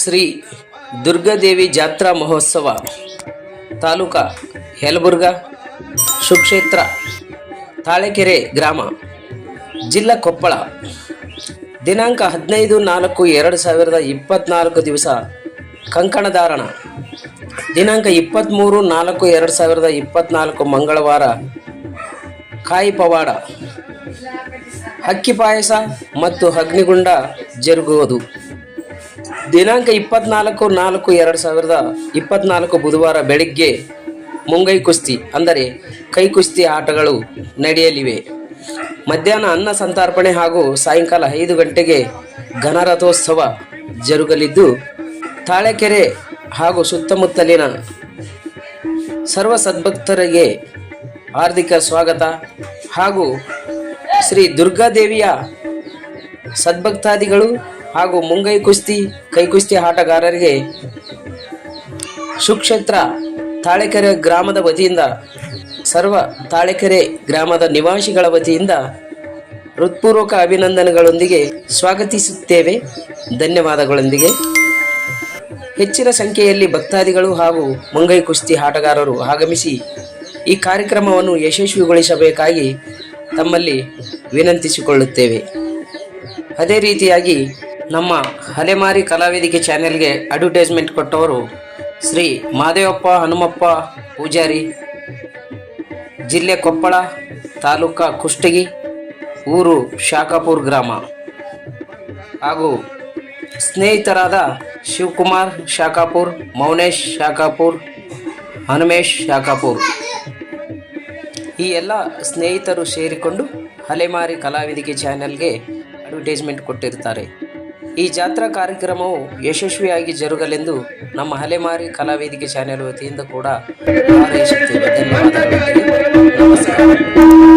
ಶ್ರೀ ದುರ್ಗಾದೇವಿ ಜಾತ್ರಾ ಮಹೋತ್ಸವ ತಾಲೂಕಾ ಯಲಬುರ್ಗ, ಸುಕ್ಷೇತ್ರ, ತಾಳೆಕೆರೆ ಗ್ರಾಮ, ಜಿಲ್ಲಾ ಕೊಪ್ಪಳ. ದಿನಾಂಕ ಹದಿನೈದು ನಾಲ್ಕು ಎರಡು ಸಾವಿರದ ಇಪ್ಪತ್ತ್ನಾಲ್ಕು ದಿವಸ ಕಂಕಣಧಾರಣ ದಿನಾಂಕ ಇಪ್ಪತ್ತ್ಮೂರು ನಾಲ್ಕು ಎರಡು ಸಾವಿರದ ಇಪ್ಪತ್ತ್ನಾಲ್ಕು ಮಂಗಳವಾರ ಕಾಯಿ ಪವಾಡ. ಅಕ್ಕಿ ಪಾಯಸ ಮತ್ತು ಅಗ್ನಿಗುಂಡ ಜರುಗುವುದು. ದಿನಾಂಕ ಇಪ್ಪತ್ನಾಲ್ಕು ನಾಲ್ಕು ಎರಡು ಸಾವಿರದ ಇಪ್ಪತ್ನಾಲ್ಕು ಬುಧವಾರ ಬೆಳಿಗ್ಗೆ ಮುಂಗೈ ಕುಸ್ತಿ, ಅಂದರೆ ಕೈ ಕುಸ್ತಿ ಆಟಗಳು ನಡೆಯಲಿವೆ. ಮಧ್ಯಾಹ್ನ ಅನ್ನ ಸಂತರ್ಪಣೆ ಹಾಗೂ ಸಾಯಂಕಾಲ ಐದು ಗಂಟೆಗೆ ಗಣರಥೋತ್ಸವ ಜರುಗಲಿದ್ದು, ತಾಳೆಕೆರೆ ಹಾಗೂ ಸುತ್ತಮುತ್ತಲಿನ ಸರ್ವ ಸದ್ಭಕ್ತರಿಗೆ ಹಾರ್ದಿಕ ಸ್ವಾಗತ ಹಾಗೂ ಶ್ರೀ ದುರ್ಗಾದೇವಿಯ ಸದ್ಭಕ್ತಾದಿಗಳು ಹಾಗೂ ಮುಂಗೈ ಕುಸ್ತಿ, ಕೈ ಕುಸ್ತಿ ಆಟಗಾರರಿಗೆ ಸುಕ್ಷೇತ್ರ ತಾಳೆಕೆರೆ ಗ್ರಾಮದ ವತಿಯಿಂದ, ಸರ್ವ ತಾಳೆಕೆರೆ ಗ್ರಾಮದ ನಿವಾಸಿಗಳ ವತಿಯಿಂದ ಹೃತ್ಪೂರ್ವಕ ಅಭಿನಂದನೆಗಳೊಂದಿಗೆ ಸ್ವಾಗತಿಸುತ್ತೇವೆ. ಧನ್ಯವಾದಗಳೊಂದಿಗೆ. ಹೆಚ್ಚಿನ ಸಂಖ್ಯೆಯಲ್ಲಿ ಭಕ್ತಾದಿಗಳು ಹಾಗೂ ಮುಂಗೈ ಕುಸ್ತಿ ಆಟಗಾರರು ಆಗಮಿಸಿ ಈ ಕಾರ್ಯಕ್ರಮವನ್ನು ಯಶಸ್ವಿಗೊಳಿಸಬೇಕಾಗಿ ತಮ್ಮಲ್ಲಿ ವಿನಂತಿಸಿಕೊಳ್ಳುತ್ತೇವೆ. ಅದೇ ರೀತಿಯಾಗಿ ನಮ್ಮ ಅಲೆಮಾರಿ ಕಲಾವೇದಿಕೆ ಚಾನೆಲ್ಗೆ ಅಡ್ವರ್ಟೈಸ್ಮೆಂಟ್ ಕೊಟ್ಟವರು ಶ್ರೀ ಮಾದೇವಪ್ಪ ಹನುಮಪ್ಪ ಪೂಜಾರಿ, ಜಿಲ್ಲೆ ಕೊಪ್ಪಳ ತಾಲೂಕಾ ಕುಷ್ಟಗಿ, ಊರು ಶಾಖಾಪುರ್ ಗ್ರಾಮ. ಹಾಗೂ ಸ್ನೇಹಿತರಾದ ಶಿವಕುಮಾರ್ ಶಾಖಾಪುರ್, ಮೌನೇಶ್ ಶಾಖಾಪುರ್, ಹನುಮೇಶ್ ಶಾಖಾಪುರ್. ಈ ಎಲ್ಲ ಸ್ನೇಹಿತರು ಸೇರಿಕೊಂಡು ಅಲೆಮಾರಿ ಕಲಾವಿದಿಕೆ ಚಾನೆಲ್ಗೆ ಅಡ್ವರ್ಟೈಸ್ಮೆಂಟ್ ಕೊಟ್ಟಿರ್ತಾರೆ. ಈ ಜಾತ್ರಾ ಕಾರ್ಯಕ್ರಮವು ಯಶಸ್ವಿಯಾಗಿ ಜರುಗಲೆಂದು ನಮ್ಮ ಅಲೆಮಾರಿ ಕಲಾವೇದಿಕೆ ಚಾನೆಲ್ ವತಿಯಿಂದ ಕೂಡ ಹಾರೈಸುತ್ತೇವೆ. ಧನ್ಯವಾದಗಳು. ನಮಸ್ಕಾರ.